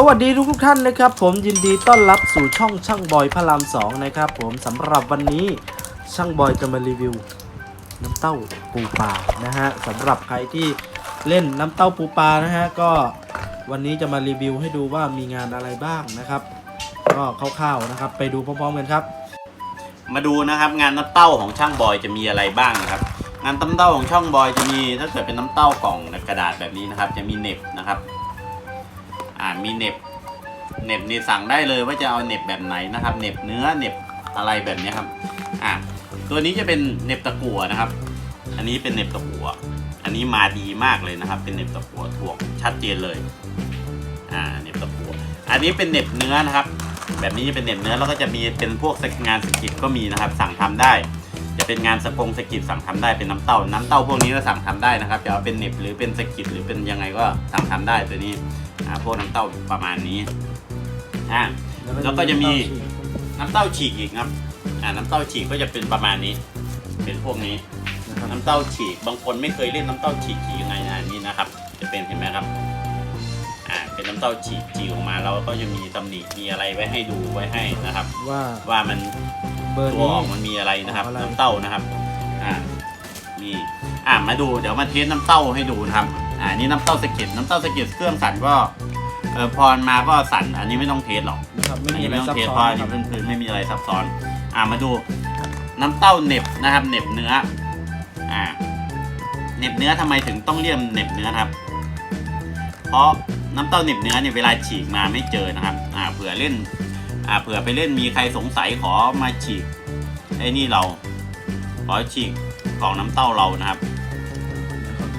สวัสดีทุกทุกท่านนะครับ ผมยินดีต้อนรับสู่ช่องช่างบอยพระรามสองนะครับผมสำหรับวันนี้ช่างบอยจะมารีวิว น้ำเต้าปูปลานะฮะสำหรับใครที่เล่นน้ำเต้าปูปลานะฮะก็วันนี้จะมารีวิวให้ดูว่ามีงานอะไรบ้างนะครับ ก็คร่าวๆนะครับ ไปดูพร้อมๆกันครับ มาดูนะครับงานน้ำเต้าของช่างบอยจะมีอะไรบ้างนะครับงานน้ำเต้าของช่างบอยจะมีถ้าเกิดเป็นน้ำเต้ากล่องกระดาษแบบนี้นะครับ จะมีเน็บนะครับ อ่ามีเน็บเน็บนี่สั่งได้เลยว่าจะเอาเน็บแบบไหนนะครับเน็บเนื้อเน็บอะไรแบบนี้ครับอ่าตัวนี้จะเป็นเน็บตะกั่วนะครับ อันนี้เป็นเน็บตะกั่วอันนี้มาดีมากเลยนะครับ เป็นเน็บตะกั่วถ่วงชัดเจนเลยอ่าเน็บตะกั่วอันนี้เป็นเน็บเนื้อนะครับ แบบนี้จะเป็นเน็บเนื้อแล้วก็จะมีเป็นพวกงานสกิดก็มีนะครับ สั่งทำได้ จะเป็นงานสกงสกิดสั่งทำได้เป็นน้ำเต้า น้ำเต้าพวกนี้ก็สั่งทำได้นะครับจะเอาเป็นเหน็บหรือเป็นสกิดหรือเป็นยังไงก็สั่งทำได้ตัวนี้อ่าพวกน้ำเต้าประมาณนี้อ่าแล้วก็จะมีน้ำเต้าฉีกอีกครับอ่าน้ำเต้าฉีกก็จะเป็นประมาณนี้ เป็นพวกนี้นะครับน้ำเต้าฉีกบางคนไม่เคยเล่นน้ำเต้าฉีกฉีกยังไงนะนี่นะครับ จะเป็นเห็นไหมครับอ่าเป็นน้ำเต้าฉีกฉีกออกมาเราก็จะมีตำหนิมีอะไรไว้ให้ดูไว้ให้นะครับ ว่าว่ามันเบอร์ตัวนี้ ออกมันมีอะไรนะครับอะไร น้ำเต้านะครับอ่านี่อ่ามาดูเดี๋ยวมาเทสน้ำเต้าให้ดูนะครับอ่านี่น้ำเต้าสะเก็ดน้ำเต้าสะเก็ดเครื่องสั่นก็เออพอมาก็สั่นอันนี้ไม่ต้องเทสหรอก นะครับไม่อันมีนี้อะไรไม่ต้องซับเทสซ้เพอราะนอันคนี้รับพื้นๆไม่มีอะไรซับซ้อน อ่ามาดูน้ำเต้าเหน็บนะครับเหน็บเนื้อ อ่าเหน็บเนื้อทำไมถึงต้องเลี่ยมเหน็บเนื้อครับ เพราะน้ำเต้าเหน็บเนื้อเนี่ยเวลาฉีกมาไม่เจอนะครับ อ่าเผื่อเล่น อ่าเผื่อไปเล่นมีใครสงสัยขอมาฉีกไอ้นี่เรา ขอฉีกกล่องน้ำเต้าเรานะครับ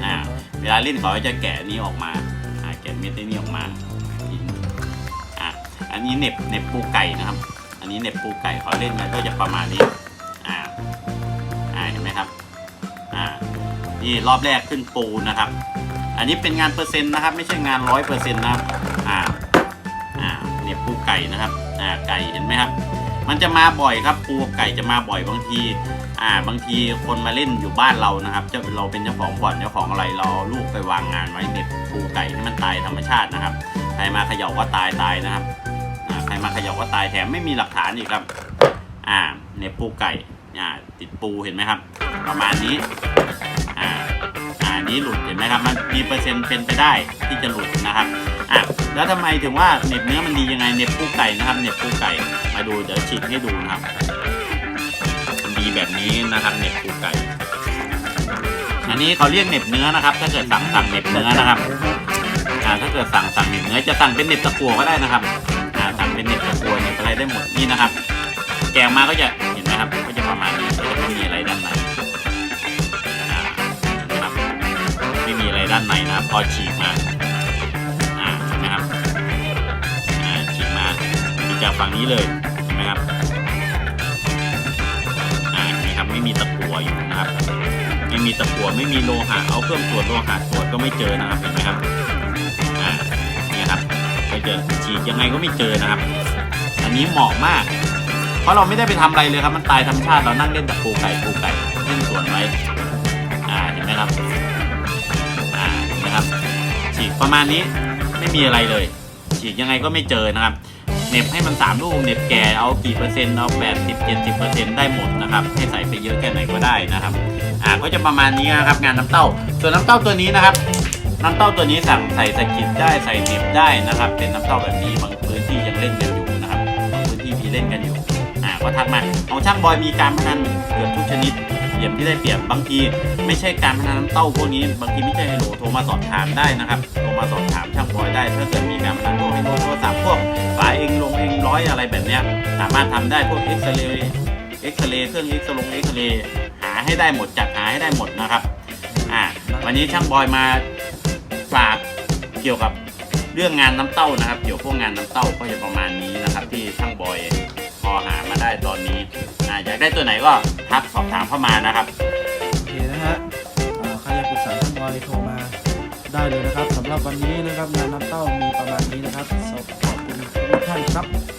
อ่าเวลาเล่นเขาจะแกะนี้ออกมาอ่าแกะเม็ดไอ้นี้ออกมาอ่าอันนี้เน็บเน็บปูไก่นะครับ อันนี้เน็บปูไก่เขาเล่นกันก็จะประมาณนี้อ่าอ่าเห็นไหมครับอ่านี่รอบแรกขึ้นปูนะครับ อันนี้เป็นงานเปอร์เซ็นต์นะครับ ไม่ใช่งานร้อยเปอร์เซ็นต์นะครับ ไก่นะครับอ่าไก่เห็นไหมครับ มันจะมาบ่อยครับปูไก่จะมาบ่อยบางทีอ่าบางทีคนมาเล่นอยู่บ้านเรานะครับจ้าเราเป็นเจ้าของบ่อนเจ้าของอะไรเราเอลูกไปวางงานไว้เน็บปูไก่ให้มันตายธรรมชาตินะครับใครมาเขย่าก็ตายตายนะครับอ่าใครมาเขย่าก็ตายแถมไม่มีหลักฐานอีกครับอ่าเน็บปูไก่อ่าติดปูเห็นไหมครับ ประมาณนี้อ่าอ่านี้หลุดเห็นไหมครับ มันมีเปอร์เซ็นต์เป็นไปได้ที่จะหลุดนะครับ อะแล้วทำไมถึงว่าเน็บเนื้อมันดียังไงเน็บปูไก่นะครับเน็บปูไก่มาดูเดี๋ยวฉีกให้ดูนะครับมันดีแบบนี้นะครับเน็บปูไก่ อันนี้เขาเรียกเน็บเนื้อนะครับ ถ้าเกิดสั่งสั่งเน็บเนื้อนะครับอ่าถ้าเกิดสั่งสั่งเน็บเนื้อจะสั่งเป็นเน็บตะกั่วก็ได้นะครับอ่าสั่งเป็นเน็บตะกั่วเน็บอะไรได้หมดนี่นะครับ แกะมาก็จะเห็นไหมครับ ก็จะประมาณนี้จะไม่มีอะไรด้านในนไมครับไม่มีอะไรด้านในนะครับ พอฉีกมา จากฝั่งนี้เลยเห็นไหมครับอ่านไหมครับไม่มีตะกั่วอยู่นะครับ ไม่มีตะกั่วไม่มีโลหะเอาเครื่องตรวจโลหะตรวจก็ไม่เจอนะครับเห็นไหมครับอ่าเนี่ยครับไปเจอฉีกยังไงก็ไม่เจอนะครับ อันนี้เหมาะมาก เพราะเราไม่ได้ไปทำอะไรเลยครับมันตายธรรมชาติเรานั่งเล่นแต่ปูไก่ปูไก่เล่นสวนไว้อ่าเห็นไหมครับอ่าเห็นไหมครับฉีกประมาณนี้ไม่มีอะไรเลยฉีกยังไงก็ไม่เจอนะครับ เน็บให้มันสามลูกเน็บแก่เอากี่เปอร์เซ็นต์เอาแปดสิบเจ็ดสิบเปอร์เซ็นต์ได้หมดนะครับให้ใส่ไปเยอะแค่ไหนก็ได้นะครับอ่าก็จะประมาณนี้นะครับงานน้ำเต้า ส่วนน้ำเต้าตัวนี้นะครับน้ำเต้าตัวนี้สั่งใส่สกิดได้ใส่เน็บได้นะครับ เป็นน้ำเต้าแบบนี้บางพื้นที่ยังเล่นกันอยู่นะครับบางพื้นที่มีเล่นกันอยู่อ่าก็ทักมาของช่างบอยมีการพนันเกือบทุกชนิด เปรียบที่ได้เปรียบบางทีไม่ใช่การพนันน้ำเต้าพวกนี้ บางทีไม่ใช่ไฮโหลโทรมาสอบถามได้นะครับโทรมาสอบถามช่างบอยได้ถ้าเกิดมีการพนันโทรให้โทรโทรศัพท์พวกฝาเองลงเองร้อยอะไรแบบเนี้ยสามารถทำได้พวกเอ็กซเรย์เอ็กซเรย์เครื่องเอ็กซลงเอ็กซเรย์หาให้ได้หมดจัดหาให้ได้หมดนะครับอ่าวันนี้ช่างบอยมาฝากเกี่ยวกับเรื่องงานน้ำเต้านะครับ เกี่ยวกับพวกงานน้ำเต้าก็จะประมาณนี้นะครับ ที่ช่างบอยพอหา ได้ตอนนี้อ่าอยากได้ตัวไหนก็ทักสอบถามเข้ามานะครับ โอเคนะฮะอ่าใครอยากปรึกษาท่านวอยโทรมาได้เลยนะครับสำหรับวันนี้นะครับงานน้ำเต้ามีประมาณนี้นะครับขอบคุณทุกท่านครับ